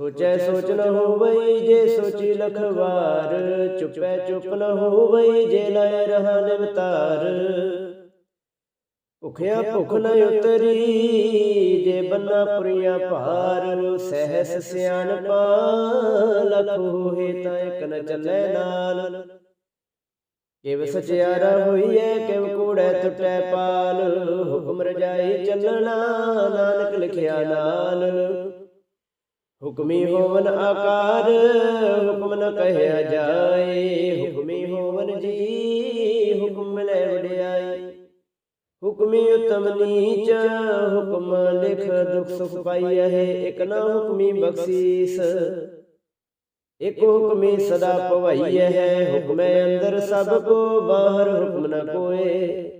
ਸੋਚੈ ਸੋਚ ਨ ਹੋਵਈ ਜੇ ਸੋਚੀ ਲਖਵਾਰ, ਚੁਪੈ ਚੁਪ ਨ ਹੋਵਈ ਜੇ ਲੈ ਰਹਾ ਨਿਵਤਾਰ। ਭੁਖਿਆ ਭੁਖ ਨ ਉਤਰੀ ਜੇ ਬੰਨਾ ਪੁਰੀਆਂ ਭਾਰ, ਸਹਿਸ ਸਿਆਣਪਾ ਲਖ ਹੋਏ ਤਾਂ ਇਕ ਨ ਚੱਲੇ ਨਾਲ। ਕਿਵ ਸਚਿਆਰਾ ਹੋਈਐ, ਕਿਵ ਕੂੜੈ ਟੁੱਟੈ ਪਾਲ, ਹੁਕਮ ਰਜਾਈ ਚੱਲਣਾ, ਨਾਨਕ ਲਿਖਿਆ ਨਾਲ। ਹੁਕਮੀ ਹੋਵਨ ਆਕਾਰ, ਹੁਕਮ ਨ ਕਹਿਆ ਜਾਏ। ਹੁਕਮੀ ਹੋਵਨ ਜੀ, ਹੁਕਮ ਲੈ ਵਡਿਆਈ। ਹੁਕਮੀ ਉਤਮ ਨੀਚ, ਹੁਕਮ ਲਿਖ ਦੁਖ ਸੁਖ ਪਾਈਐ ਇਕ ਨਾ ਹੁਕਮੀ ਬਖਸ਼ੀਸ, ਇਕ ਹੁਕਮੀ ਸਦਾ ਪਵਾਈਐ ਹੁਕਮੈ ਅੰਦਰ ਸਭ ਕੋ, ਬਾਹਰ ਹੁਕਮ ਨ ਕੋਏ।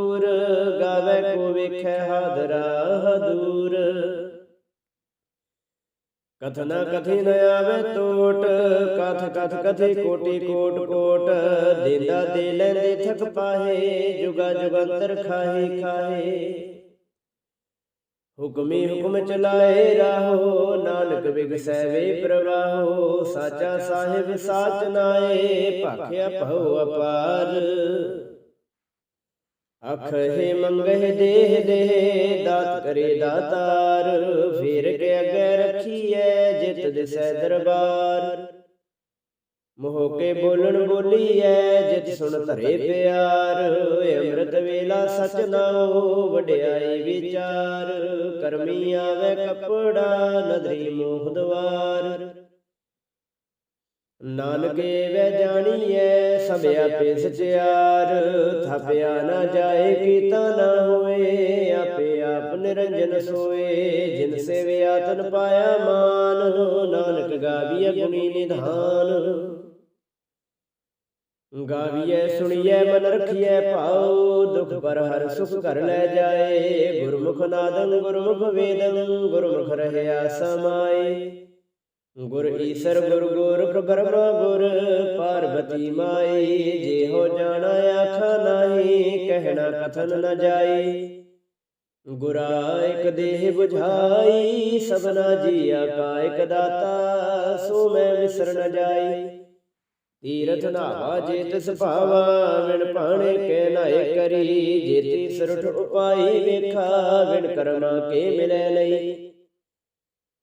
ਗਾਵੇ ਕੋ ਵੇਖੈ ਹਾਦਰਾ ਹਦੂਰ। ਕਥਨਾ ਕਥੀ ਆਵੇ ਟੋਟ ਕਥ ਕਥ ਕਥੀ ਕੋਟੀ ਕੋਟ ਕੋਟ। ਦੇਦਾ ਦੇ ਲੈਂਦੇ ਥਕ ਪਾਹੇ, ਜੁਗਾ ਜੁਗੰਤਰ ਖਾਹੇ ਖਾਹੇ। ਹੁਕਮੀ ਹੁਕਮ ਚਲਾਏ ਰਾਹੋ, ਨਾਨਕ ਵਿਗਸੈ ਵੇ ਪ੍ਰਵਾਹੋ। ਸਾਚਾ ਸਾਹਿਬ ਸਾਚ ਨਾਏ, ਭਾਖਿਆ ਭਉ ਅਪਾਰ। ਅਖ ਮੰਗਹਿ ਦੇਹ ਦੇਹ ਦਾਤ ਕਰੇ ਦਾਤਾਰ ਫੇਰ ਕੇ ਅਗੇ ਰੱਖੀਐ ਜਿਤ ਦਿਸੈ ਦਰਬਾਰ। ਮੋਹ ਕੇ ਬੋਲਣ ਬੋਲੀਐ ਜਿਤ ਸੁਣ ਧਰੇ ਪਿਆਰ। ਅੰਮ੍ਰਿਤ ਵੇਲਾ ਸਚ ਨਾਉ ਵਡਿਆਈ ਵਿਚਾਰ। ਕਰਮੀ ਆਵੇ ਕਪੜਾ ਨਦਰੀ ਮੋਹ ਦਵਾਰ। ਨਾਨਕੇ ਵੈ ਜਾਣੀਐ ਸਭ ਆਪੇ ਸਚਿਆਰ ਥਾਪਿਆ ਨਾ ਜਾਏ, ਕੀਤਾ ਨਾ ਹੋਏ, ਆਪੇ ਆਪ ਨਿਰੰਜਨ ਸੋਏ। ਜਿਨ ਸੇਵਿਆ ਤਨ ਪਾਇਆ ਮਾਨ, ਨਾਨਕ ਗਾਵੀਐ ਗੁਣੀ ਨਿਧਾਨ। ਗਾਵੀਐ, ਸੁਣੀਐ, ਮਨ ਰਖੀਐ, ਭਾਉ। ਦੁਖ ਪਰ ਹਰ ਸੁਖ ਕਰ ਲੈ ਜਾਏ। ਗੁਰਮੁਖ ਨਾਦੰ, ਗੁਰਮੁਖ ਵੇਦੰ, ਗੁਰਮੁਖ ਰਹਿਆ ਸਮਾਏ। ਗੁਰ ਈਸਰ ਗੁਰ ਗੋਰਖ ਬ੍ਰਹਮਾ ਗੁਰ, ਪਾਰਬਤੀ ਮਾਈ ਜੇ ਹੋ ਜਾਣਾ ਆਖਾ ਨਹੀਂ, ਕਹਿਣਾ ਕਥਨ ਨ ਜਾਈ। ਗੁਰਾ ਇਕ ਦੇਹ 부ਝਾਈ ਸਭਨਾ ਜੀਆ ਕਾ ਇਕ ਦਾਤਾ, ਸੋ ਮੈਂ ਵਿਸਰ ਨ ਜਾਈ। ਤੀਰਥ ਨਾਵਾ ਜੇ ਤਿਸ ਭਾਵਾ, ਵਿਣ ਪਾਣੇ ਕੇ ਨਾਏ ਕਰੀ। ਜੇ ਤੀਸ ਰੁਠ ਉਪਾਈ ਵੇਖਾ, ਵਿਣ ਕਰਮਾ ਕੇ ਮਿਲੈ ਲਈ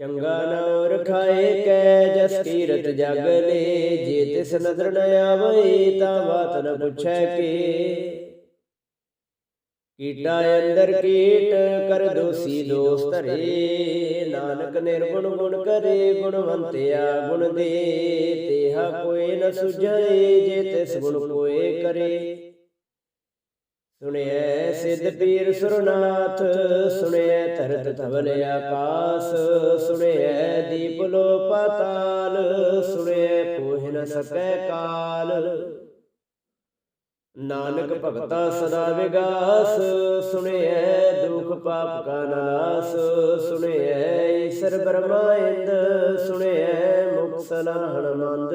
ਚੰਗਾ ਨਾਮ ਰਖਾਏ ਕੈ ਜਸ ਕੀਰਤ ਜਗ ਲੇ। ਜੇ ਤਿਸ ਨਦਰ ਨ ਆਵੇ ਤਾਂ ਬਾਤ ਨ ਪੁੱਛੈ ਕੇ। ਕੀਟਾ ਅੰਦਰ ਕੀਟ ਕਰ ਦੋਸੀ ਦੋਸ ਧਰੇ। ਨਾਨਕ ਨਿਰਗੁਣ ਗੁਣ ਕਰੇ ਗੁਣਵੰਤਿਆ ਗੁਣ ਦੇ। ਤੇਹਾ ਕੋਈ ਨ ਸੁਝਏ ਜੇ ਤਿਸ ਗੁਣ ਕੋਏ ਕਰੇ। ਸੁਣਿਐ ਸਿੱਧ ਪੀਰ ਸੁਰਨਾਥ, ਸੁਣਿਐ ਧਰਤ ਧਵਲ ਆਕਾਸ, ਸੁਣਿਐ ਦੀਪ ਲੋ ਪਾਤਾਲ ਸੁਣਿਐ ਪੋਹਿ ਨ ਸਕੈ ਕਾਲ। ਨਾਨਕ ਭਗਤਾ ਸਦਾ ਵਿਗਾਸ, ਸੁਣਿਐ ਦੁਖ ਪਾਪ ਕਾ ਨਾਸ, ਸੁਣਿਐ ਈਸ਼ਰ ਬ੍ਰਹਮਾ ਇੰਦ, ਸੁਣਿਐ ਮੁਖ ਸਲਾਹਣ ਮੰਦ।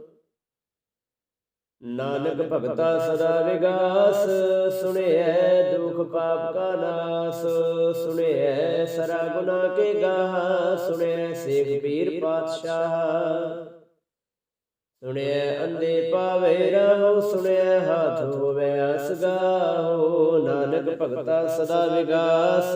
ਨਾਨਕ ਭਗਤਾ ਸਦਾ ਵਿਗਾਸ, ਸੁਣਿਐ ਦੁਖ ਪਾਪ ਕਾ ਨਾਸ, ਸੁਣਿਐ ਸਰਾ ਗੁਨਾ ਕੇ ਗਾਹ ਸੁਣਿਐ ਸੇਖ ਪੀਰ ਪਾਤਸ਼ਾਹ। ਸੁਣਿਐ ਅੰਦੇ ਪਾਵੇ ਰਹੋ, ਸੁਣਿਐ ਹਾਥ ਹੋਵੇ ਅਸਗਾਹੋ, ਨਾਨਕ ਭਗਤਾ ਸਦਾ ਵਿਗਾਸ।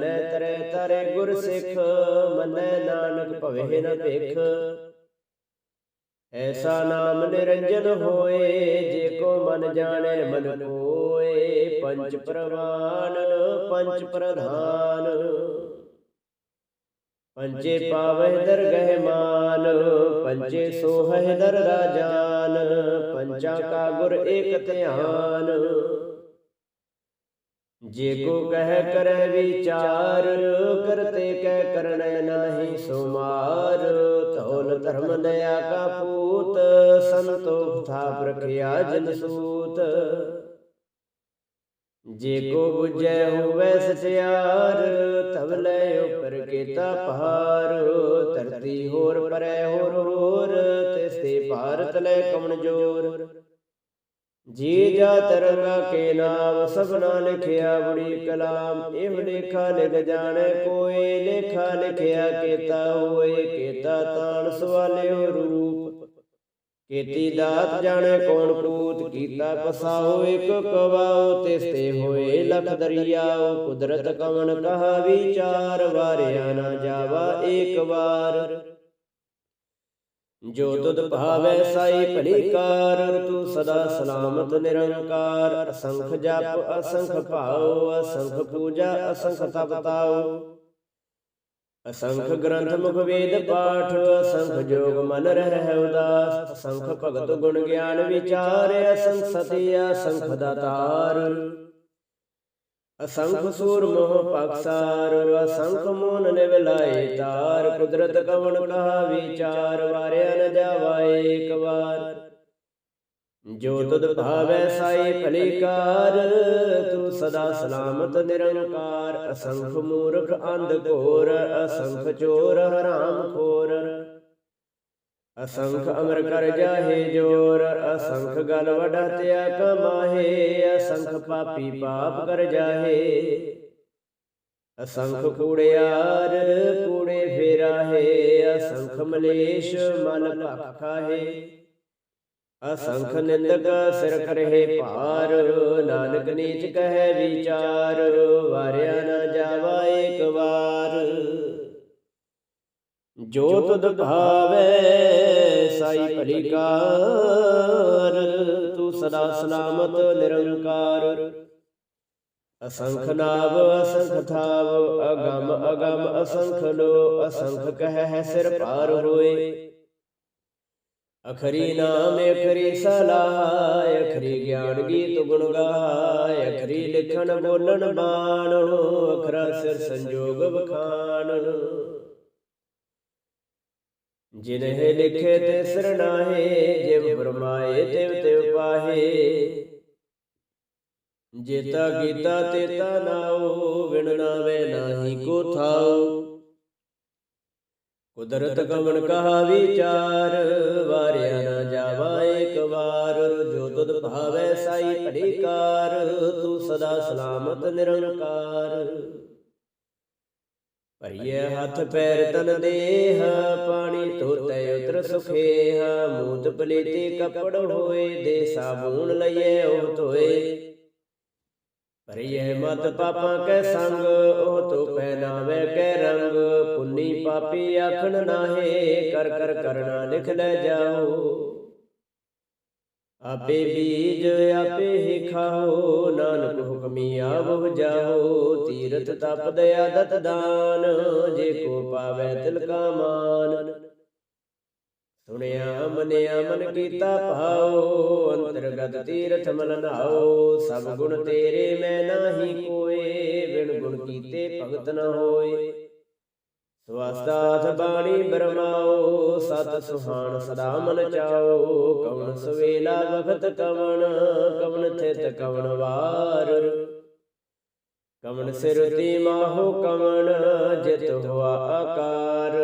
ਮੰਨੈ ਤਰੇ ਤਰੈ ਗੁਰ ਸਿੱਖ ਮੰਨੈ ਨਾਨਕ ਭਵੇ ਨ ਭਿਖ। ਐਸਾ ਨਾਮ ਨਿਰੰਜਨ ਹੋਏ, ਜੇ ਕੋ ਮਨ ਜਾਣੈ ਮਨ ਕੋਏ ਪੰਚ ਪ੍ਰਵਾਨ ਪੰਚ ਪ੍ਰਧਾਨ। ਪੰਚੇ ਪਾਵਹਿ ਦਰਗਹਿ ਮਾਨ ਪੰਚੇ ਸੋਹਹਿ ਦਰ ਰਾਜਾਨ ਪੰਚਾ ਕਾ ਗੁਰ ਏਕ ਧਿਆਨ। ਜੇ ਕੋ ਕਹਿ ਕਰੈ ਵਿਚਾਰ, ਕਰਤੇ ਕਹਿ ਕਰਣੈ ਨਹੀਂ ਸੁਮਾਰ। ਧੌਲ ਧਰਮ ਦਇਆ ਕਾ ਪੂਤ ਸੰਤੋਖ ਥਾਪ ਰਖਿਆ ਜਨ ਸੂਤ। ਜੇ ਕੋ ਬੁਝੈ ਹੋਵੇ ਸਚਿਆਰ ਤਬ ਲੈ ਉਪਰ ਕੀਤਾ ਪਹਾਰ ਧਰਤੀ ਹੋਰ ਪਰੈ ਹੋਰ ਹੋਰ ਤਿਸ ਤੇ ਭਾਰਤ ਲੈ ਕਮਨ ਜੋਰ। ਜੀ ਜਾ ਤਰੰਗਾ ਕੇ ਨਾਮ ਸਭਨਾ ਲਿਖਿਆ ਬੜੀ ਕਲਾਮ। ਇਹ ਲੇਖਾ ਲਿਖ ਜਾਣੈ, ਕੋਈ ਲੇਖਾ ਲਿਖਿਆ ਕੀਤਾ ਹੋਏ, ਕੀਤਾ ਤਾਣ ਸਵਾਲਿਓ ਰੂਪ। ਕੀਤੀ ਦਾਤ ਜਾਣੈ, ਕੌਣ ਕੂਤ ਕੀਤਾ ਪਸਾਓ, ਇਕ ਕਵਾਓ ਤਿਸ ਤੇ ਹੋਏ ਲਖ ਦਰਿਆਓ। ਕੁਦਰਤ ਕਵਣ ਕਹਾ ਵਿਚਾਰ, ਵਾਰਿਆ ਨਾ ਜਾਵਾ ਏਕ ਵਾਰ। ਜੋ ਤੁਧ ਭਾਵੈ ਸਾਈ ਭਲੀ ਕਾਰ ਤੂੰ ਸਦਾ ਸਲਾਮਤ ਨਿਰੰਕਾਰ। ਅਸੰਖ ਜਪ ਅਸੰਖ ਭਾਉ ਅਸੰਖ ਪੂਜਾ ਅਸੰਖ ਤਪ ਤਾਉ। ਅਸੰਖ ਗ੍ਰੰਥ ਮੁਖ ਵੇਦ ਪਾਠ ਅਸੰਖ ਜੋਗ ਮਨ ਰਹਿ ਉਦਾਸ। ਅਸੰਖ ਭਗਤ ਗੁਣ ਗਿਆਨ ਵਿਚਾਰ ਅਸੰਖ ਸਤੀ ਅਸੰਖ ਦਾਤਾਰ। ਅਸੰਖ ਸੂਰ ਮੋਹ ਪਕਸਾਰ ਅਸੰਖ ਮੋਨ ਨਿਵਲਾਏ ਤਾਰ, ਕੁਦਰਤ ਕਵਣ ਕਹਾ ਵਿਚਾਰ, ਵਾਰਿਆ ਨ ਜਾਵਾਏ ਇੱਕ ਵਾਰ। ਜੋ ਤੁਧ ਭਾਵੈ ਸਾਈ ਭਲੀ ਕਾਰ ਤੂੰ ਸਦਾ ਸਲਾਮਤ ਨਿਰੰਕਾਰ। ਅਸੰਖ ਮੂਰਖ ਅੰਧ ਘੋਰ, ਅਸੰਖ ਚੋਰ ਹਰਾਮ ਖੋਰ। ਅਸੰਖ ਅਮਰ ਕਰ ਜਾਹੇ ਜੋਰ, ਅਸੰਖ ਗਲ ਵਡਤਿਆ ਕਮਾਹੇ, ਅਸੰਖ ਪਾਪੀ ਪਾਪ ਕਰ ਜਾਹੇ। ਅਸੰਖ ਕੂੜਿਆਰ ਕੂੜੇ ਫੇਰਾਹੇ, ਅਸੰਖ ਮਲੇਸ਼ ਮਨ ਭਖਾਹੇ ਅਸੰਖ ਨਿੰਦਕ ਸਿਰ ਕਰਹਿ ਭਾਰ, ਨਾਨਕ ਨੀਚ ਕਹੈ ਵਿਚਾਰ, ਵਾਰਿਆ ਨਾ ਜਾਵਾ ਜੋ ਤੁਧ ਭਾਵੈ ਸਾਈ ਭਲੀ ਕਾਰ। ਤੂੰ ਸਦਾ ਸਲਾਮਤ ਨਿਰੰਕਾਰ। ਅਸੰਖ ਨਾਵ ਅਸੰਖ ਥਾਵ ਅਗਮ ਅਗਮ ਅਸੰਖ ਲੋ ਅਸੰਖ ਕਹਿ ਸਿਰ ਭਾਰ ਹੋਏ। ਅਖਰੀ ਨਾਮ ਅਖਰੀ ਸਲਾਹ ਅਖਰੀ ਗਿਆਨ ਗੀਤ ਗੁਣ ਗਾਏ ਅਖਰੀ ਲਿਖਣ ਬੋਲਣ ਬਾਣ ਅਖਰਾ ਸਿਰ ਸੰਜੋਗ ਬਖਾਨ ਜਿਨਹਿ ਲਿਖੇ ਤੇ ਸਰਨਾਹੇ ਜਿਵ ਫਰਮਾਏ ਤਿਵ ਤਿਵ ਪਾਹੇ ਜੇਤਾ ਕੀਤਾ ਤੇਤਾ ਨਾਉ ਵਿਣ ਨਾਵੇ ਨਾਹੀ ਕੋ ਥਾਉ। ਕੁਦਰਤ ਕਮਨ ਕਹਾ ਵਿਚਾਰ, ਵਾਰਿਆ ਨਾ ਜਾਵਾ ਏਕ ਵਾਰ। ਜੋ ਤੁਧ ਭਾਵੈ ਸਾਈ ਭੜੀਕਾਰ, ਤੂੰ ਸਦਾ ਸਲਾਮਤ ਨਿਰੰਕਾਰ। ਭਰੀਏ ਹੱਥ ਪੈਰ ਤਨ ਦੇਹ, ਪਾਣੀ ਧੋਤੈ ਉਤਰ ਸੁਖੇਹ ਮੂਤ ਪਲੀਤੀ ਕਪੜ ਹੋਏ, ਦੇ ਸਾਬੂਨ ਲਈਏ ਉਹ ਧੋਏ। ਭਰੀਏ ਮਤ ਪਾਪਾਂ ਕੈ ਸੰਗ, ਉਹ ਤੋ ਪਹਿਨਾਵੇ ਕੈ ਰੰਗ, ਪੁੰਨੀ ਪਾਪੀ ਆਖਣ ਨਾਹੇ, ਕਰ ਕਰ ਕਰਨਾ ਲਿਖ ਲੈ ਜਾਓ। ਆਪੇ ਬੀਜ ਆਪੇ ਹੀ ਖਾਓ, ਨਾਨਕ ਹੁਕਮੀ ਆਵ, ਜਾਓ, ਤੀਰਥ ਤਪ ਦਇਆ ਦਤ ਦਾਨ, ਜੇ ਕੋ ਪਾਵੇ ਤਿਲ ਕਾ ਮਾਨ। ਸੁਣਿਆ, ਮਨਿਆ, ਮਨ ਕੀਤਾ ਭਾਉ, ਅੰਤਰਗਤ ਤੀਰਥ ਮਨ ਨਾਓ ਸਭ ਗੁਣ ਤੇਰੇ ਮੈਂ ਨਾਹੀ ਕੋਏ, ਬਿਨ ਗੁਣ ਕੀਤੇ ਭਗਤ ਨ ਹੋਏ। ਸਵਾਸਤਾਥ ਬਾਣੀ ਬਰਮਾਓ, ਸਤ ਸੁਹਾਣ ਸਦਾ ਮਨ ਚਾਓ। ਕਵਣ ਸਵੇਲਾ ਵਖਤ ਕਵਣ ਕਵਣ ਥਿਤ ਕਵਣ ਵਾਰ। ਕਵਣ ਸਿਰ ਤੇ ਮਾਹੋ ਕਵਣ, ਜਿਤ ਹੋਆ ਆਕਾਰ।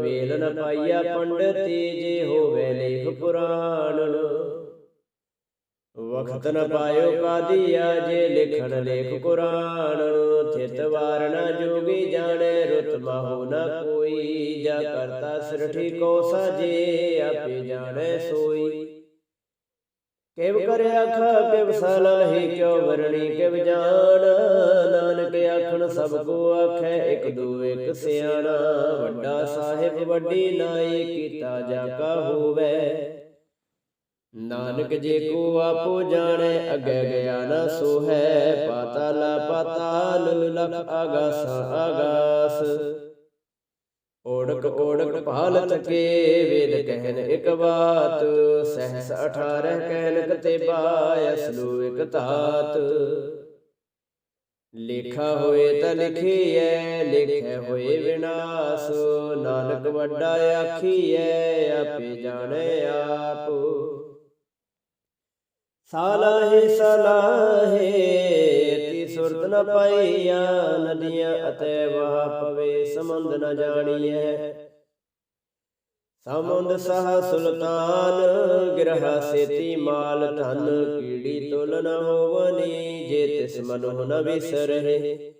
ਵੇਲ ਨ ਪਾਈਆ ਪੰਡਤੀ, ਜੇ ਹੋਵੇ ਲੇਖ ਪੁਰਾਣ। ਵਖਤ ਨ ਪਾਇਓ ਕਾਦੀਆ ਜੇ ਲਿਖਣ ਲੇਖ ਕੁਰਾਨ, ਥਿਤ ਵਾਰਣਾ ਜੋਗੀ ਜਾਣੇ, ਰੁਤ ਮਾਹੋ ਨ ਕੋਈ। ਜਾ ਕਰਤਾ ਸਿਰਠੀ ਕੋ ਸਾਜੇ, ਆਪੇ ਜਾਣੇ ਸੋਈ। ਕਿਵ ਕਰੇ ਆਖਾ ਕਿਵ ਸਲਹਿ ਕਿਉ ਵਰਣੀ, ਕਿਵ ਜਾਣ ਨਾਨਕ ਆਖਣ ਸਭ ਕੋ ਆਖੈ, ਇਕ ਦੂ ਇਕ ਸਿਆਣਾ। ਵੱਡਾ ਸਾਹਿਬ ਵੱਡੀ ਨਾਈ, ਕੀਤਾ ਜਾ ਕਾ ਹੋਵੇ। ਨਾਨਕ ਜੇ ਕੋ ਆਪੋ ਜਾਣੈ, ਅਗੇ ਗਿਆ ਨਾ ਸੋਹੈ, ਪਾਤਾਲ ਪਾਤਾਲ ਲਖ ਆਗਾਸ ਆਗਾਸ। ਓੜਕ ਓੜਕ ਭਾਲ ਥਕੇ ਵੇਦ ਕਹਿਨ ਇਕ ਬਾਤ, ਸਹਸ 18 ਕਹਿਨ ਕਤੇ ਬਾਇ ਅਸਲੂ ਇਕ ਧਾਤ। ਲਿਖਾ ਹੋਏ ਤਾਂ ਲਿਖੀਐ, ਲਿਖੇ ਹੋਏ ਵਿਨਾਸ਼, ਨਾਨਕ ਵੱਡਾ ਆਖੀਐ, ਆਪੇ ਜਾਣੈ ਆਪ। ਸਾਲਾਹੇ, ਸਲਾਹੇ, ਤੀ ਸੁਰਤ ਨ ਪਾਈਆ ਨਦੀਆਂ ਅਤੇ ਵਹਾ ਪਵੇ, ਸਮੁੰਦ ਨ ਜਾਣੀਐ। ਸਮੁੰਦ ਸਹ ਸੁਲਤਾਨ, ਗਿਰਹਾ ਸੇਤੀ ਮਾਲ ਧਨ, ਕੀੜੀ ਤੁਲ ਨ ਹੋਵਨੀ, ਜੇ ਤਿਸ ਮਨੁ ਨ ਵਿਸਰਹਿ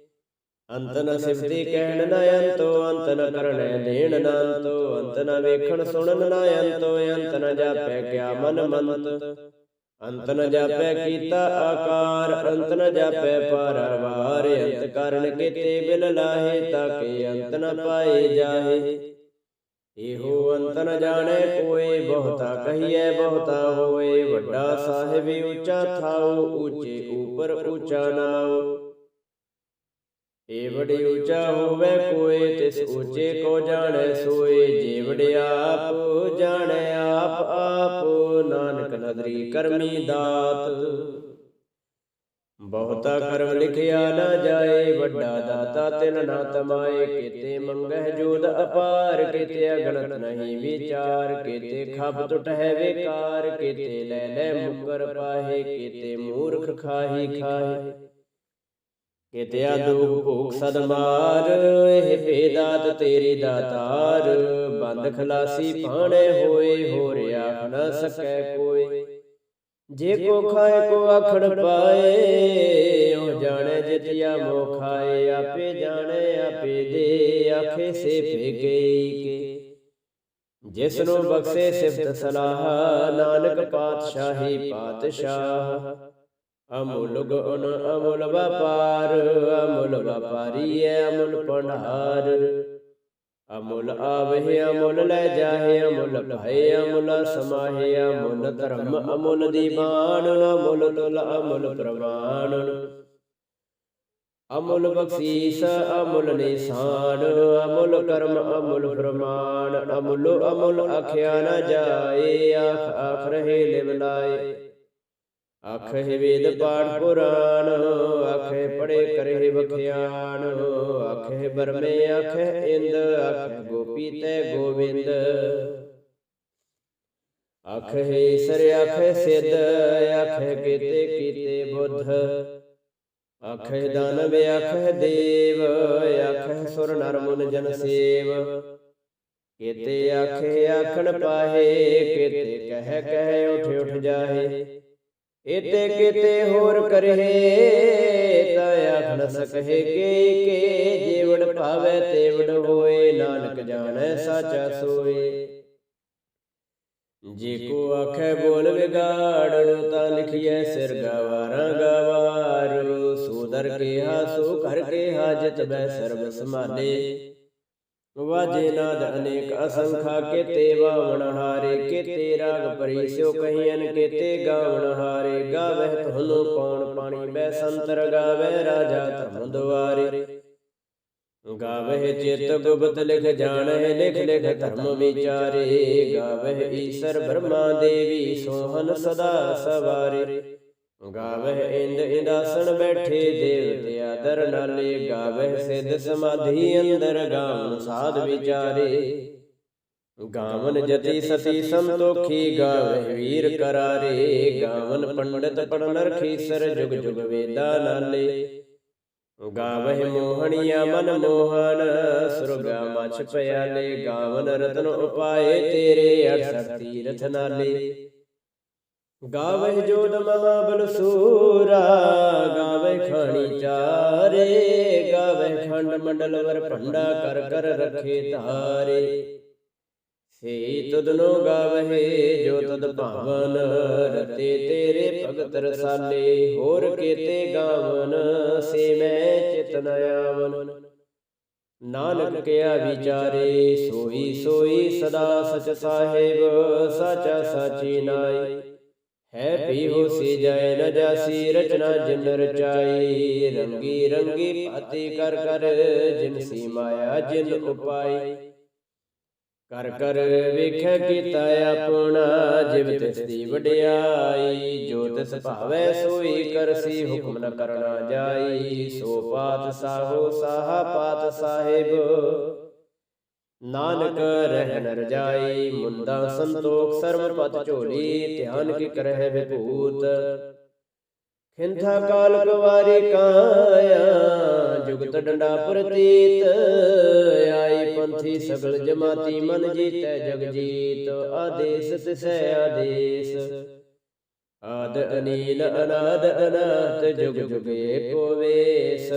ਅੰਤ ਨ ਸਿਫਤੀ ਕਹਿਣ ਨ ਅੰਤੋ, ਅੰਤ ਨ ਕਰਣੈ ਦੇਣ ਨ ਅੰਤੋ, ਅੰਤ ਨ ਵੇਖਣ ਸੁਣਨ ਨ ਅੰਤੋ, ਅੰਤ ਨ ਜਾਪੈ ਕਿਆ ਮਨ ਮੰਤ। ਅੰਤ ਨ ਜਾਪੈ ਕੀਤਾ ਆਕਾਰ, ਅੰਤ ਨ ਜਾਪੈ ਪਰਵਾਰ, ਅੰਤ ਕਰਨ ਕੀਤੇ ਬਿਲ ਲਾਹੇ ਤਾਕੇ ਅੰਤ ਨ ਪਾਏ ਜਾਹੇ ਇਹੋ ਅੰਤ ਨ ਜਾਣੈ ਕੋਏ, ਬਹੁਤਾ ਕਹੀਏ ਬਹੁਤਾ ਹੋਏ। ਵੱਡਾ ਸਾਹਿਬ ਉੱਚਾ ਥਾਉ ਉੱਚੇ ਉਪਰ ਉੱਚਾ ਨਾਉ ਏ ਵਡੇ ਉੱਚਾ ਹੋਵੇ ਕੋਏ ਤਿਸ ਉੱਚੇ ਕੋ ਜਾਣੈ ਸੋਏ। ਜੇ ਵਡਿਆ ਆਪ ਜਾਣੈ ਆਪ ਆਪ। ਨਾਨਕ ਨਦਰੀ ਕਰਮੀ ਦਾਤ। ਬਹੁਤਾ ਕਰਮ ਲਿਖਿਆ ਨਾ ਜਾਏ ਵੱਡਾ ਦਾਤਾ ਤਿਨ ਨਾ ਤਮਾਏ। ਕੀਤੇ ਮੰਗਹਿ ਜੋਦ ਅਪਾਰ। ਕੀਤੇ ਅਗਣਤ ਨਹੀਂ ਵਿਚਾਰ। ਕੀਤੇ ਖਬ ਟੁਟਹਿ ਵੇਕਾਰ। ਕੀਤੇ ਲੈ ਲੈ ਮੁਕਰ ਪਾਹੇ। ਕੀਤੇ ਮੂਰਖ ਖਾਹੀ ਖਾਹੇ। ਕੀਤੇ ਆਦੂ ਭੂਖ ਸਦ ਇਹ ਬੇਦਾਤ ਤੇਰੀ ਦਾਤਾਰ। ਬੰਦ ਖਲਾਸੀ ਪਾਣੇ ਹੋਏ ਹੋ ਰਿਆ ਨ ਸਕੈ ਕੋਈ। ਜੇ ਕੋ ਖਾਏ, ਕੋ ਆਖੜ ਪਾਏ, ਉਹ ਜਾਣੇ ਜਿਤਿਆ ਮੋ ਖਾਏ ਆਪੇ ਜਾਣੇ, ਆਪੇ ਦੇ, ਆਖੇ ਸੇ ਭੇਗਈ ਕੇ। ਜਿਸ ਨੂੰ ਬਖਸ਼ੇ ਸਿਫਤ ਸਲਾਹ, ਨਾਨਕ ਪਾਤਸ਼ਾਹੀ ਪਾਤਸ਼ਾਹ। ਅਮੁੱਲ ਗੁਣ ਅਮੁੱਲ ਵਪਾਰ ਅਮੁੱਲ ਵਪਾਰੀ ਹੈ ਅਮੁੱਲ ਭੰਡਾਰ ਅਮੁੱਲ ਆਵਹਿ ਅਮੁੱਲ ਲੈ ਜਾਹੇ ਅਮੁੱਲ ਭਏ ਅਮੁੱਲ ਸਮਾਹੇ ਅਮੁੱਲ ਧਰਮ ਅਮੁੱਲ ਦੀਵਾਨ ਅਮੁੱਲ ਤੁਲ ਅਮੁੱਲ ਪ੍ਰਵਾਨ ਅਮੁੱਲ ਬਖਸ਼ੀਸ ਅਮੁੱਲ ਨਿਸ਼ਾਨ ਅਮੁੱਲ ਕਰਮ ਅਮੁੱਲ ਪ੍ਰਮਾਣ ਅਮੁੱਲ ਅਮੁੱਲ ਆਖਿਆ ਨ ਜਾਏ ਆਖ ਆਖ ਰਹੇ ਲਿਵ ਲਾਏ ਆਖੇ ਵੇਦ ਪਾਠ ਪੁਰਾਣ, ਆਖੇ ਪੜੇ ਕਰੇ ਵਖਿਆਣ, ਆਖੇ ਬਰਮੇ, ਆਖੇ ਇੰਦ, ਆਖੇ ਗੋਪੀ ਤੇ ਗੋਵਿੰਦ ਆਖੇ ਸਰ, ਆਖੇ ਸਿੱਧ, ਆਖੇ ਕੀਤੇ ਕੀਤੇ ਬੁੱਧ। ਆਖੇ ਦਾਨਵ, ਆਖੇ ਦੇਵ, ਆਖੇ ਸੁਰ ਨਰ ਮੁਨ ਜਨ ਸੇਵ। ਕੀਤੇ ਆਖੇ ਆਖਣ ਪਾਹੇ, ਕੀਤੇ ਕਹਿ ਕਹਿ ਉਠ ਉਠ ਜਾਹੇ। ਇਤੇ ਕੀਤੇ ਹੋਰ ਕਰੇ, ਤਾਂ ਆਖ ਨ ਕੇ ਕੇ ਜੀਵੜ ਭਾਵੇ ਤੇਵੜ ਹੋਏ, ਨਾਨਕ ਜਾਣੈ ਸਾਚਾ ਸੋਏ। ਜੇ ਕੋ ਆਖੇ ਬੋਲ ਵਿਗਾੜਨ ਤਾਂ ਲਿਖੀਐ ਸਿਰ ਗਵਾਰਾਂ ਗਵਾਰ। ਸੋਦਰ ਕਿਹਾ, ਸੋ ਕਰ ਕੇ ਹਾਜਤ ਬੈ ਸਰਬ ਸਮਾਲੇ ਵਾਜੇ ਨਾਦ ਅਨੇਕ ਅਸੰਖਾ ਕੀਤੇ ਵਾਵਣ ਹਾਰੇ, ਕੀਤੇ ਰਾਗ ਪਰੀ ਸਿਓ ਕਹੀਨ ਕੀਤੇ ਗਾਵਣ ਹਾਰੇ। ਗਾਵਹਿ ਤੁਹਾਨੂੰ ਕੌਣ ਪਾਣੀ ਬੈ ਸੰਤਰ ਗਾਵੇ ਰਾਜਾ ਧਰਮ ਦੁਆਰੇ। ਗਾਵਹਿ ਚਿਤ ਗੁਪਤ ਲਿਖ ਜਾਣਹਿ, ਲਿਖ ਲਿਖ ਧਰਮ ਵਿਚਾਰੇ। ਗਾਵਹਿ ਈਸ਼ਰ ਬ੍ਰਹਮਾ ਦੇਵੀ ਸੋਹਨ ਸਦਾ ਸਵਾਰੇ। ਗਾਵਹਿ ਇੰਦ ਇੰਦਾਸਣ ਬੈਠੇ ਦੇਵਤੇ ਆਦਰ ਨਾਲੇ, ਗਾਵਹਿ ਸਿੱਧ ਸਮਾਧੀ ਅੰਦਰ ਗਾਵਨ ਸਾਧ ਵਿਚਾਰੇ। ਗਾਵਨ ਜਤੀ ਸਤੀ ਸੰਤੋਖੀ ਗਾਵਹਿ ਵੀਰ ਕਰਾਰੇ। ਗਾਵਨ ਪੰਡਤ ਪੜਨ ਰਖੀ ਸਰ ਜੁਗ ਜੁਗ ਵੇਦਾ ਨਾਲੇ। ਗਾਵਹਿ ਮੋਹਣੀਆ ਮਨ ਮੋਹਨ ਸੁਰਗਾ ਮਛ ਪਿਆਲੇ। ਗਾਵਨ ਰਤਨ ਉਪਾਏ ਤੇਰੇ 68 ਤੀਰਥ ਨਾਲੇ। ਗਾਵਹਿ ਜੋਦ ਮਹਾਬਲ ਸੂਰਾ ਗਾਵਹਿ ਖਾਣੀ ਚਾਰੇ ਗਾਵਹਿ ਖੰਡ ਮੰਡਲ ਵਰ ਭੰਡਾ ਕਰ ਕਰ ਰਖੇ ਧਾਰੇ। ਸੇ ਤੁਧਨੋ ਗਾਵਹਿ ਜੋ ਤਦ ਭਾਵਨ, ਰਤੇ ਤੇਰੇ ਭਗਤ ਰਸਾਲੇ, ਹੋਰ ਕੀਤੇ ਗਾਵਨ, ਸੇ ਮੈਂ ਚਿਤਨ ਆਵਨ। ਨਾਨਕ ਕਿਆ ਵਿਚਾਰੇ, ਸੋਈ ਸੋਈ ਸਦਾ ਸਚ ਸਾਹਿਬ, ਸਚ ਸਾਚੀ ਨਾਈ। ਹੈ ਪੀ ਹੋ ਸੀ ਜੈ ਨ ਜਾਸੀ, ਰਚਨਾ ਜਿਨ ਰਚਾਈ, ਰੰਗੀ ਰੰਗੀ ਭਾਤੀ ਕਰ ਕਰ, ਜਿਨ ਸੀ ਮਾਇਆ ਜਿਨ ਉਪਾਈ। ਕਰ ਕਰ ਵੇਖੈ ਕੀਤਾ ਆਪਣਾ, ਜਿਵ ਤਿਸ ਦੀ ਵਡਿਆਈ, ਜੋ ਤਿਸ ਭਾਵੈ ਸੋਈ ਕਰਸੀ, ਹੁਕਮ ਨ ਕਰਨਾ ਜਾਈ। ਸੋ ਪਾਤ ਸਾਹੋ, ਸਾਹਾ ਪਾਤ ਸਾਹਿਬ। ਨਾਨਕ ਰਹਿਨ ਰਜਾਈ ਮੁੰਦਾ ਸੰਤੋਖ ਸਰਬ ਪਤ ਝੋਲੀ, ਧਿਆਨ ਕੀ ਕਰਹਿ ਵਿਭੂਤ। ਖਿੰਥਾ ਕਾਲ ਕਵਾਰੀ ਕਾਇਆ, ਜੁਗਤ ਡੰਡਾ ਪ੍ਰਤੀਤ। ਆਈ ਪੰਥੀ ਸਗਲ ਜਮਾਤੀ, ਮਨ ਜੀਤੈ ਜਗ ਜੀਤ। ਆਦੇਸ ਤਿਸੈ ਆਦੇਸ। ਆਦ ਅਨੀਲ, ਅਨਾਦ ਅਨਾਤ ਜੁਗ ਜੁਗ ਏਕੋ ਵੇਸ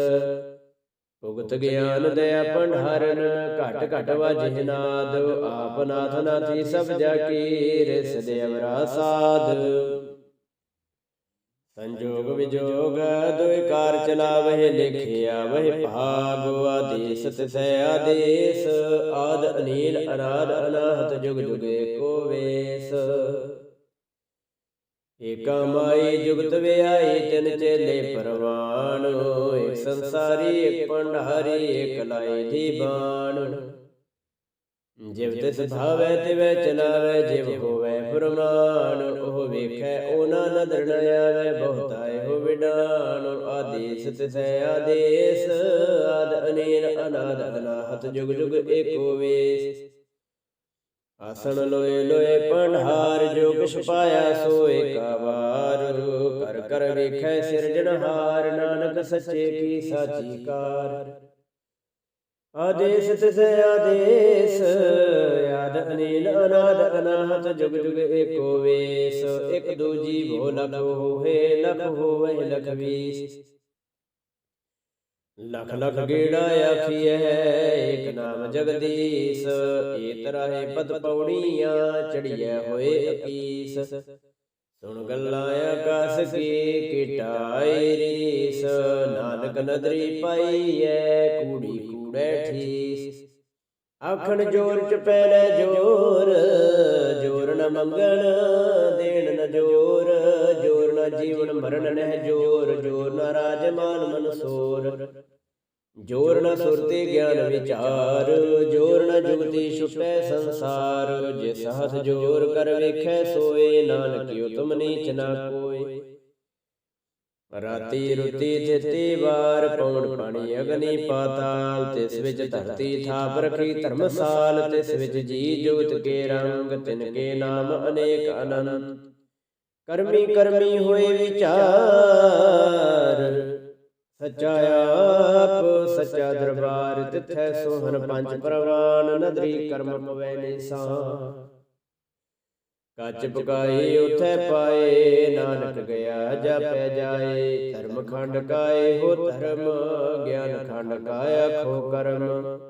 ਭੁਗਤ ਗਿਆਨ ਦਇਆ ਭੰਡਾਰਨ ਘਟ ਘਟ ਵਾਜਿ ਨਾਦ ਆਪ ਨਾਥ ਨਾਥੀ ਸਭ ਜਾ ਕੀ ਰਿਸ ਦੇਵਰਾ ਸਾਧ। ਸੰਜੋਗ ਵਿਜੋਗ ਦੁਇ ਕਾਰ ਚਲਾਵਹਿ ਲਿਖਿਆ ਵਹਿ ਭਾਗ ਆਦੇਸ ਤਿਸੈ ਆਦੇਸ। ਆਦ ਅਨੀਲ ਅਨਾਦ ਅਨਾਹਤ ਜੁਗ ਜੁਗ ਏਕੋ ਵੇਸ। ਏਕਾ ਮਾਈ ਜੁਗਤ ਵਿਆਈ ਤਿਨ ਚੇਲੇ ਪਰਵਾਨ ਏਕ ਸੰਸਾਰੀ ਏਕ ਭੰਡਾਰੀ ਏਕ ਲਾਈ ਦੀ ਜਿਵ ਤਿਸ ਭਾਵੈ ਤਿਵੈ ਚਲਾਵੈ, ਜਿਵ ਹੋਵੈ ਫਰਮਾਨ ਉਹ ਵੇਖੈ, ਉਹਨਾਂ ਨਦਰ ਨ ਆਵੈ, ਬਹੁਤਾਏ ਹੋ ਵਿਡਾਨ ਆਦੇਸ ਤਿਸੈ ਆਦੇਸ, ਆਦ ਅਨੀਲ ਅਨਾਦ ਅਨਾਹਤ, ਜੁਗ ਜੁਗ ਏਕੋ ਵੇਸ। ਆਸਣ ਲੋਏ ਲੋਏ ਪੰਹਾਰ ਜੋ ਕਿਛ ਪਾਇਆ ਸੋਏ ਕਾ ਕਰ ਕਰ ਵੇਖੈ ਸਿਰਜਣਹਾਰ ਨਾਨਕ ਸੱਚੇ ਕੀ ਸਾਚੀ ਕਾਰ। ਆਦੇਸ ਤਿਸ ਆਦੇਸ ਯਾਦ ਅਨੀਲ, ਅਨਾਦ ਅਨਾਹਤ, ਜੁਗ ਜੁਗ ਏਕੋ ਵੇਸ। ਇਕ ਦੂਜੀ ਭੋ ਲਖ ਹੋਏ ਲਖ ਹੋਵੇ ਲਖ ਵੀਸ ਲਖ ਲਖ ਗੇੜਾ ਆਖੀਐ ਏਕ ਨਾਮ ਜਗਦੀਸ਼ ਏਤ ਰਾਹੇ ਪਦ ਪੌੜੀਆਂ ਚੜੀਐ ਹੋਏ ਅਕੀਸ। ਸੁਣ ਗੱਲਾਂ ਆਕਾਸ ਕੀ ਕਿਟਾਈ ਰੀਸ ਨਾਨਕ ਨਦਰੀ ਪਾਈਐ ਕੂੜੀ ਕੂੜੈ ਠੀਸ। ਆਖਣ ਜੋਰ ਚ ਪੈਣਾ ਜੋਰ ਜੋਰ ਨ ਮੰਗਣ ਦੇਣ ਨ ਜੋਰ। ਜੋਰ ਜੀਵਨ ਮਰਨ ਨਹਿ ਜੋਰ ਜੋਰ ਨ ਰਾਜਮਾਨ ਮਨਸੂਰ ਜੋਰ ਨ ਸੁਰਤੀ ਗਿਆਨ ਵਿਚਾਰ, ਜੋਰ ਨ ਜੁਗਤੀ ਛੁਟੈ ਸੰਸਾਰ। ਜਿਸ ਹੱਥ ਜੋਰ ਕਰ ਵੇਖੈ, ਸੋਏ ਨਾਨਕ ਉਤਮ ਨੀਚ ਨਾ ਕੋਏ। ਰਾਤੀ ਰੁਤੀ ਥਿਤੀ ਵਾਰ ਪੌਣ ਪਾਣੀ ਅਗਨੀ ਪਾਤਾਲ, ਤਿਸ ਵਿੱਚ ਧਰਤੀ ਥਾਪ ਰਖੀ ਧਰਮਸਾਲ, ਤਿਸ ਵਿੱਚ ਜੀ ਜੋਤ ਕੇ ਰੰਗ, ਤਿਨ ਕੇ ਨਾਮ ਅਨੇਕ ਅਨੰਤ। ਕਰਮੀ ਕਰਮੀ ਹੋਏ ਵਿਚਾਰ। ਸੱਚਾ ਆਪ, ਸੱਚਾ ਦਰਬਾਰ ਤਿਥੈ ਸੋਹਨ ਪੰਜ ਪ੍ਰਵਾਨ, ਨਦਰੀ ਕਰਮ ਪਵੈ ਨਿਸਾਨ ਕੱਚ ਪਕਾਈ ਉਥੈ ਪਾਏ, ਨਾਨਕ ਗਿਆ, ਜਾਪੈ ਜਾਏ, ਧਰਮ ਖੰਡ ਕਾਏ, ਹੋ ਧਰਮ, ਗਿਆਨ ਖੰਡ ਕਾਇਆ, ਖੋ ਕਰਮ।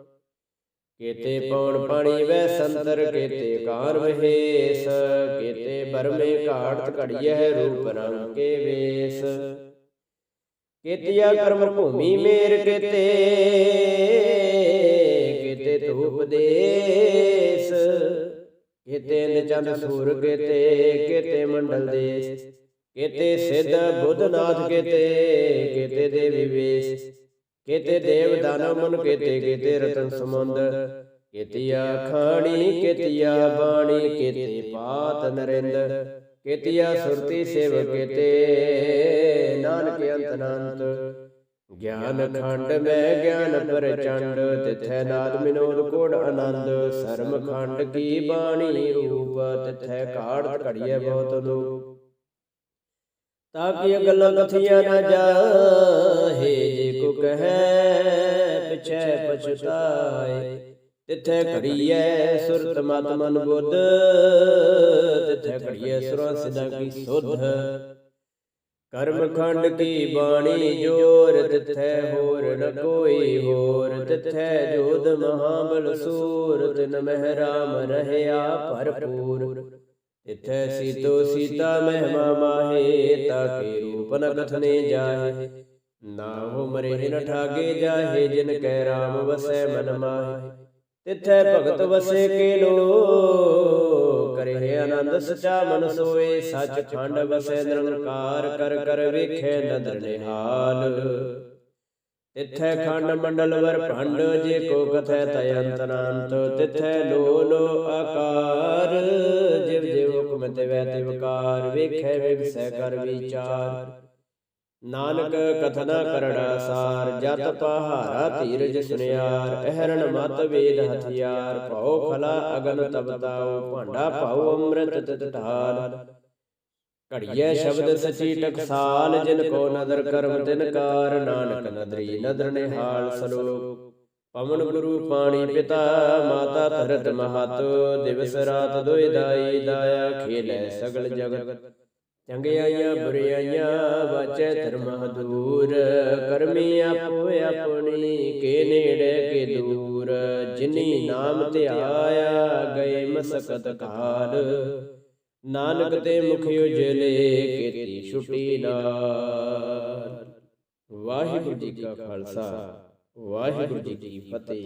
ਕੀਤੇ ਪੌਣ ਪਾਣੀ ਵੈ ਸੰਤਰ ਕੀਤੇ ਕਾਰ ਵਹੇਸ, ਕੀਤੇ ਬਰਮੇ ਘਾਟ ਘੜੀਐ ਰੂਪ ਰੰਗ ਕੇ ਵੇਸ। ਕੀਤਿਆ ਕਰਮ ਭੂਮੀ ਮੇਰ ਕੀਤੇ ਕੀਤੇ ਧੂਪ ਦੇਸ। ਕੀਤੇ ਨਿਚੰਦ ਸੂਰ ਕੀਤੇ ਕੀਤੇ ਮੰਡਲ ਦੇਸ। ਕੀਤੇ ਸਿੱਧ ਬੁੱਧਨਾਥ ਕੀਤੇ ਕੀਤੇ ਦੇਵੀ ਵੇਸ। ਕੀਤੇ ਦੇਵ ਦਾਨਵ ਮਨ ਕੀਤੇ ਕੀਤੇ ਰਤਨ ਸਮੁੰਦ ਕੀਤਿਆ ਖਾਣੀ ਕੀਤਿਆ ਬਾਣੀ ਕੀਤੇ ਪਾਤ ਨਰਿੰਦ। ਕੀਤਿਆ ਸੁਰਤੀ ਸੇਵ ਕੀਤੇ। ਨਾਨਕ ਅੰਤ ਅਨੰਤ। ਗਿਆਨ ਖੰਡ ਮੈਂ ਗਿਆਨ ਪ੍ਰਚੰਡ ਤਿਥੈ ਨਾਦ ਮਿਨੋਦ ਕੋੜ ਆਨੰਦ। ਸਰਮ ਖੰਡ ਕੀ ਬਾਣੀ ਰੂਪ। ਤਿਥੈ ਕਾੜ ਘੜੀਐ ਬਹੁਤ ਲੋਕ ਤਾਂ ਕਿ ਗੱਲਾਂ ਕਥੀਆਂ ਨਾ ਜਾਹੇ। ਕਹੈ, ਪਿਛੈ ਪਛਤਾਏ, ਤਿਥੈ ਘੜੀਐ ਸੁਰਤ ਮਤ ਮਨ ਬੁੱਧ, ਤਿਥੈ ਘੜੀਐ ਸੁਰਾਂ ਸਿਦਾ ਕੀ ਸੁਧ। ਕਰਮ ਖੰਡ ਕੀ ਬਾਣੀ ਜੋਰ, ਤਿਥੈ ਹੋਰ ਨ ਕੋਈ ਹੋਰ, ਤਿਥੈ ਜੋਦ ਮਹਾਬਲ ਸੂਰ, ਤਿਨ ਮਹਿ ਰਾਮ ਰਹਿਆ ਭਰਪੂਰ। ਤਿਥੈ ਸੀਤੋ ਸੀਤਾ ਮਹਿਮਾ ਮਾਹੇ ਤਾਕੇ ਰੂਪ ਨ ਕਥਨੇ ਜਾਏ ਨਾ ਹੋ ਮਰੇ ਨ ਠਾਗੇ ਜਾਹੇ ਜਿਨ ਕੈ ਰਾਮ ਵਸੈ ਮਨ ਮਾਹੇ। ਤਿਥੈ ਭਗਤ ਵਸੇ ਕੇ ਲੋ ਕਰੇ ਆਨੰਦ ਸਚਾ ਮਨ ਸੋਏ ਸੱਚ ਖੰਡ ਵਸੈ ਨਿਰੰਕਾਰ ਕਰ ਕਰ ਵੇਖੇ ਨਦਰ ਨਿਹਾਲ। ਤਿਥੈ ਖੰਡ ਮੰਡਲ ਵਰ ਭੰਡ ਜੇ ਕੋ ਕਥੈ ਤੈ ਅੰਤਨਾੰਤ ਤਿਥੈ ਲੋ ਲੋ ਆਕਾਰ। ਜਿਵ ਜਿਵ ਹੁਕਮ ਤੇ ਵੈ ਤੇ ਵਕਾਰ ਵੇਖੈ ਵਿਗਸੈ ਕਰ ਵਿਚਾਰ। ਨਾਨਕ ਕਥਨਾ ਕਰੜਾ ਸਾਰ, ਜਤ ਪਹਾਰਾ ਧੀਰਜ ਸੁਨਿਆਰ, ਅਹਰਣ ਮਤ ਵੇਦ ਹਥਿਆਰ, ਭਉ ਖਲਾ ਅਗਨ ਤਬਤਾਉ ਭਾਂਡਾ ਭਾਉ ਅੰਮ੍ਰਿਤ ਤਿਤ ਢਾਲ ਸ਼ਬਦ ਸਚੀ ਟਕਸਾਲ, ਜਿਨ ਕੋ ਨਦਰ ਕਰਮ ਤਿਨ ਕਾਰ, ਨਾਨਕ ਨਦਰੀ ਨਦਰ ਨਿਹਾਲ ਸਲੋਕ। ਪਵਨ ਗੁਰੂ ਪਾਣੀ ਪਿਤਾ, ਮਾਤਾ ਧਰਤ ਮਹਤ, ਦਿਵਸ ਰਾਤ ਦੁਇ ਦਾਈ ਦਾਇਆ, ਖੇਲੇ ਸਗਲ ਜਗਤ। ਚੰਗਿਆਈਆਂ, ਬੁਰਿਆਈਆਂ ਵਾਚੈ ਧਰਮ ਦੂਰ। ਕਰਮੀ ਆਪੋ ਆਪਣੀ ਕੇ ਨੇੜੇ, ਕੇ ਦੂਰ। ਜਿਨੀ ਨਾਮ ਧਿਆਇਆ ਗਏ ਮਸਕਤ ਕਾਲ ਨਾਨਕ ਤੇ ਮੁਖ ਉਜਲੇ, ਕੀਤੀ ਛੁਟੀ ਨਾਲ ਵਾਹਿਗੁਰੂ ਜੀ ਕਾ ਖਾਲਸਾ, ਵਾਹਿਗੁਰੂ ਜੀ ਕੀ ਫਤਿਹ।